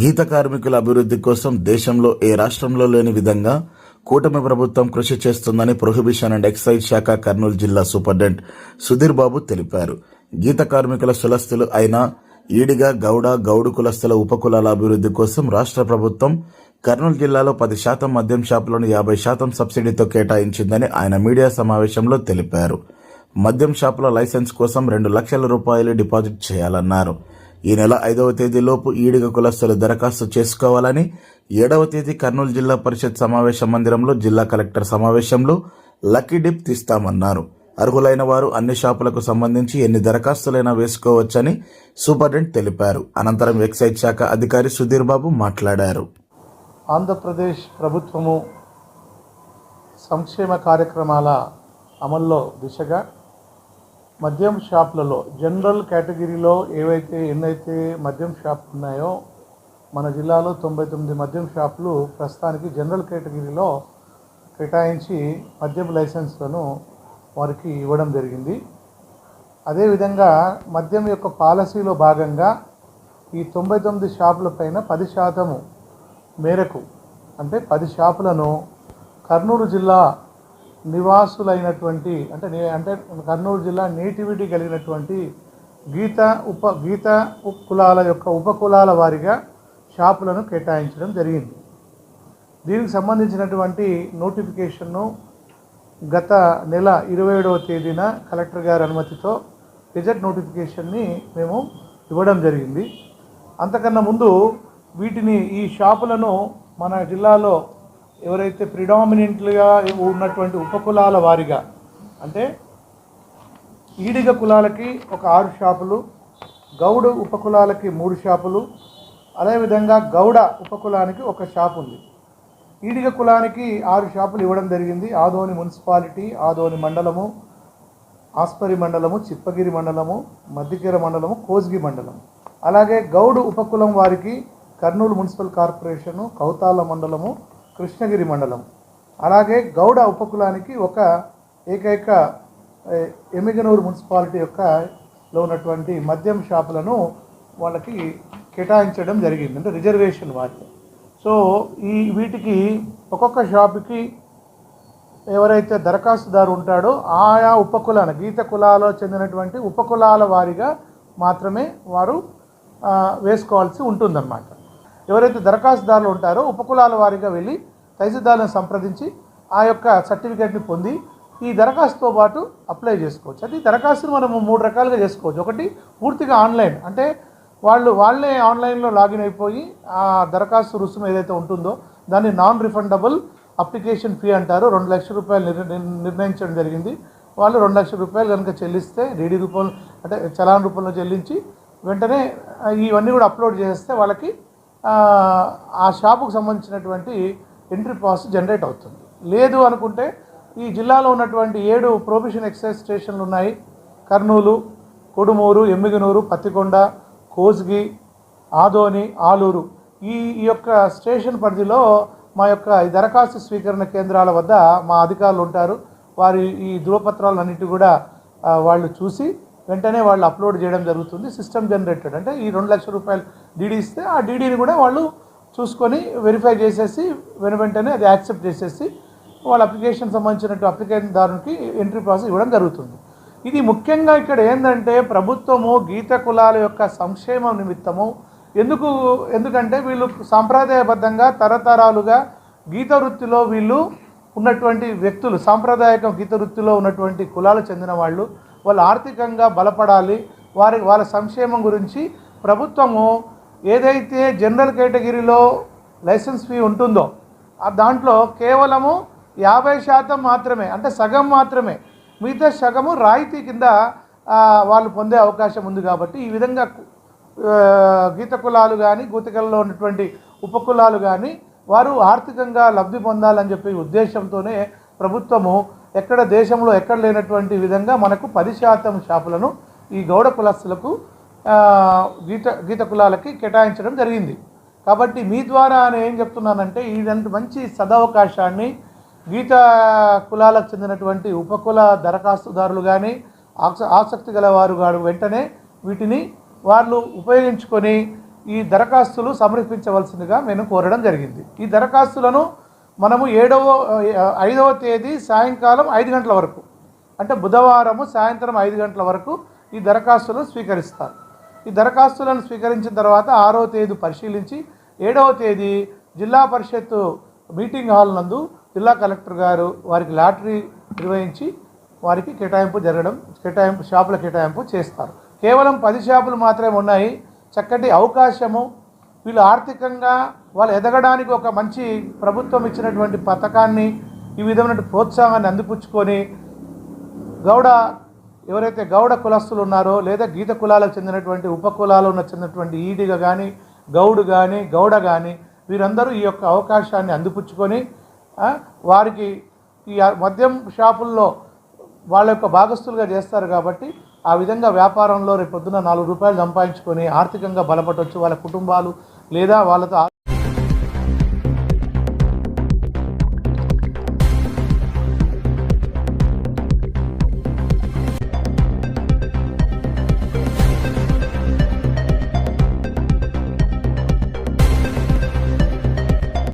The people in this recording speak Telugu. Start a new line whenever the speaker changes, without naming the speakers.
గీత కార్మికుల అభివృద్ధి కోసం దేశంలో ఏ రాష్ట్రంలో లేని విధంగా కూటమి ప్రభుత్వం కృషి చేస్తుందని ప్రొహిబిషన్ అండ్ ఎక్సైజ్ శాఖ కర్నూలు జిల్లా సూపరింటెండెంట్ సుధీర్ బాబు తెలిపారు. గీత కార్మికుల సులస్థులు అయిన ఈడిగా గౌడ గౌడు కులస్తుల ఉపకులాల అభివృద్ధి కోసం రాష్ట్ర ప్రభుత్వం కర్నూలు జిల్లాలో పది శాతం మద్యం షాపులను యాభై శాతం సబ్సిడీతో కేటాయించిందని ఆయన మీడియా సమావేశంలో తెలిపారు. మద్యం షాపుల లైసెన్స్ కోసం రెండు లక్షల రూపాయలు డిపాజిట్ చేయాలన్నారు. ఈ నెల ఐదవ తేదీలోపు ఈడిగ కులస్తులు దరఖాస్తు చేసుకోవాలని ఏడవ తేదీ కర్నూలు జిల్లా పరిషత్ సమావేశ మందిరంలో జిల్లా కలెక్టర్ సమావేశంలో లక్కీ డిప్ తీస్తామన్నారు. అర్హులైన వారు అన్ని షాపులకు సంబంధించి ఎన్ని దరఖాస్తులైనా వేసుకోవచ్చని సూపరింటెండెంట్ తెలిపారు. అనంతరం ఎక్సైజ్ శాఖ అధికారి సుధీర్ బాబు మాట్లాడారు.
ఆంధ్రప్రదేశ్ ప్రభుత్వము సంక్షేమ కార్యక్రమాల అమల్లో దిశగా మద్యం షాపులలో జనరల్ కేటగిరీలో ఏవైతే ఎన్నైతే మద్యం షాపులు ఉన్నాయో మన జిల్లాలో తొంభై తొమ్మిది మద్యం షాపులు ప్రస్తుతానికి జనరల్ కేటగిరీలో కేటాయించి మద్యం లైసెన్స్లను వారికి ఇవ్వడం జరిగింది. అదేవిధంగా మద్యం యొక్క పాలసీలో భాగంగా ఈ తొంభై తొమ్మిది షాపుల పైన పది శాతము మేరకు అంటే పది షాపులను కర్నూలు జిల్లా నివాసులైనటువంటి అంటే నే- అంటే కర్నూలు జిల్లా నేటివిటీ కలిగినటువంటి గీత ఉప గీత కులాల యొక్క ఉపకులాల వారిగా షాపులను కేటాయించడం జరిగింది. దీనికి సంబంధించినటువంటి నోటిఫికేషన్ను గత నెల ఇరవై ఏడవ తేదీన కలెక్టర్ గారి అనుమతితో గెజెట్ నోటిఫికేషన్ని మేము ఇవ్వడం జరిగింది. అంతకన్నా ముందు వీటిని ఈ షాపులను మన జిల్లాలో ఎవరైతే ప్రిడామినెంట్గా ఉన్నటువంటి ఉపకులాల వారిగా అంటే ఈడిగ కులాలకి ఒక ఆరు షాపులు గౌడ ఉపకులాలకి మూడు షాపులు అదేవిధంగా గౌడ ఉపకులానికి ఒక షాప్ ఉంది. ఈడిగ కులానికి ఆరు షాపులు ఇవ్వడం జరిగింది. ఆదోని మున్సిపాలిటీ ఆదోని మండలము ఆస్పరి మండలము చిప్పగిరి మండలము మద్దికెర మండలము కోస్గి మండలము. అలాగే గౌడు ఉపకులం వారికి కర్నూలు మున్సిపల్ కార్పొరేషను కౌతాల మండలము కృష్ణగిరి మండలం. అలాగే గౌడ ఉపకులానికి ఒక ఏకైక ఎమిగనూరు మున్సిపాలిటీ యొక్క లో ఉన్నటువంటి మద్యం షాపులను వాళ్ళకి కేటాయించడం జరిగింది. అంటే రిజర్వేషన్ వాటి సో ఈ వీటికి ఒక్కొక్క షాపుకి ఎవరైతే దరఖాస్తుదారు ఉంటాడో ఆయా ఉపకులాల గీత కులాలో చెందినటువంటి ఉపకులాల వారిగా మాత్రమే వారు వేసుకోవాల్సి ఉంటుందన్నమాట. ఎవరైతే దరఖాస్తుదారులు ఉంటారో ఉపకులాల వారిగా వెళ్ళి తహసీల్దార్లను సంప్రదించి ఆ యొక్క సర్టిఫికేట్ని పొంది ఈ దరఖాస్తుతో పాటు అప్లై చేసుకోవచ్చు. అది దరఖాస్తును మనం మూడు రకాలుగా చేసుకోవచ్చు. ఒకటి పూర్తిగా ఆన్లైన్. అంటే వాళ్ళు వాళ్ళే ఆన్లైన్లో లాగిన్ అయిపోయి ఆ దరఖాస్తు రుసుము ఏదైతే ఉంటుందో దాన్ని నాన్ రిఫండబుల్ అప్లికేషన్ ఫీ అంటారు. రెండు లక్షల రూపాయలు నిర్- నిర్ణయించడం జరిగింది. వాళ్ళు రెండు లక్షల రూపాయలు కనుక చెల్లిస్తే డీడీ రూపంలో అంటే చలాన్ రూపంలో చెల్లించి వెంటనే ఇవన్నీ కూడా అప్లోడ్ చేస్తే వాళ్ళకి ఆ షాపుకు సంబంధించినటువంటి ఎంట్రీ పాస్ జనరేట్ అవుతుంది. లేదు అనుకుంటే ఈ జిల్లాలో ఉన్నటువంటి ఏడు ప్రొఫెషన్ ఎక్సైజ్ స్టేషన్లు ఉన్నాయి. కర్నూలు కొడుమూరు ఎమ్మిగనూరు పత్తికొండ కోజ్గి ఆదోని ఆలూరు. ఈ ఈ యొక్క స్టేషన్ పరిధిలో మా యొక్క ఈ దరఖాస్తు స్వీకరణ కేంద్రాల వద్ద మా అధికారులు ఉంటారు. వారి ఈ ధృవపత్రాలన్నిటి కూడా వాళ్ళు చూసి వెంటనే వాళ్ళు అప్లోడ్ చేయడం జరుగుతుంది. System generated. అంటే ఈ రెండు లక్షల రూపాయలు డీడీ ఇస్తే ఆ డీడీని కూడా వాళ్ళు చూసుకొని వెరిఫై చేసేసి వెను వెంటనే అది యాక్సెప్ట్ చేసేసి వాళ్ళ అప్లికేషన్ సంబంధించినట్టు అప్లికేషన్ దారునికి ఎంట్రీ ప్రాసెస్ ఇవ్వడం జరుగుతుంది. ఇది ముఖ్యంగా ఇక్కడ ఏంటంటే ప్రభుత్వము గీత కులాల యొక్క సంక్షేమం నిమిత్తము. ఎందుకు ఎందుకంటే వీళ్ళు సాంప్రదాయబద్ధంగా తరతరాలుగా గీత వృత్తిలో వీళ్ళు ఉన్నటువంటి వ్యక్తులు సాంప్రదాయక గీత వృత్తిలో ఉన్నటువంటి కులాలు చెందిన వాళ్ళు వాళ్ళు ఆర్థికంగా బలపడాలి. వారి వాళ్ళ సంక్షేమం గురించి ప్రభుత్వము ఏదైతే జనరల్ కేటగిరీలో లైసెన్స్ ఫీ ఉంటుందో ఆ దాంట్లో కేవలము యాభై శాతం మాత్రమే అంటే సగం మాత్రమే మిగతా సగము రాయితీ కింద వాళ్ళు పొందే అవకాశం ఉంది కాబట్టి ఈ విధంగా గీత కులాలు కానీ గూతికల్లో ఉన్నటువంటి ఉపకులాలు కానీ వారు ఆర్థికంగా లబ్ధి పొందాలని చెప్పే ఉద్దేశంతోనే ప్రభుత్వము ఎక్కడ దేశంలో ఎక్కడ లేనటువంటి విధంగా మనకు పది శాతం షాపులను ఈ గౌడ కులస్తులకు గీత గీత కులాలకి కేటాయించడం జరిగింది. కాబట్టి మీ ద్వారా నేను ఏం చెప్తున్నానంటే ఇదంతా మంచి సదవకాశాన్ని గీత కులాలకు చెందినటువంటి ఉపకుల దరఖాస్తుదారులు కానీ ఆస ఆసక్తి గల వారు గారు వెంటనే వీటిని వాళ్ళు ఉపయోగించుకొని ఈ దరఖాస్తులు సమర్పించవలసిందిగా నేను కోరడం జరిగింది. ఈ దరఖాస్తులను మనము ఏడవ ఐదవ తేదీ సాయంకాలం ఐదు గంటల వరకు అంటే బుధవారము సాయంత్రం ఐదు గంటల వరకు ఈ దరఖాస్తులు స్వీకరిస్తారు. ఈ దరఖాస్తులను స్వీకరించిన తర్వాత ఆరో తేదీ పరిశీలించి ఏడవ తేదీ జిల్లా పరిషత్ మీటింగ్ హాల్ నందు జిల్లా కలెక్టర్ గారు వారికి లాటరీ నిర్వహించి వారికి కేటాయింపు జరగడం కేటాయింపు షాపుల కేటాయింపు చేస్తారు. కేవలం పది షాపులు మాత్రమే ఉన్నాయి. చక్కటి అవకాశము. వీళ్ళు ఆర్థికంగా వాళ్ళు ఎదగడానికి ఒక మంచి ప్రభుత్వం ఇచ్చినటువంటి పథకాన్ని ఈ విధమైన ప్రోత్సాహాన్ని అందిపుచ్చుకొని గౌడ ఎవరైతే గౌడ కులస్తులు ఉన్నారో లేదా గీత కులాలకు చెందినటువంటి ఉప కులాలు ఉన్న చెందినటువంటి ఈడిగ కానీ గౌడు కానీ గౌడ కానీ వీరందరూ ఈ యొక్క అవకాశాన్ని అందిపుచ్చుకొని వారికి ఈ మద్యం షాపుల్లో వాళ్ళ యొక్క భాగస్తులుగా చేస్తారు కాబట్టి ఆ విధంగా వ్యాపారంలో రేపు నాలుగు రూపాయలు సంపాదించుకొని ఆర్థికంగా బలపడవచ్చు వాళ్ళ కుటుంబాలు లేదా వాళ్ళతో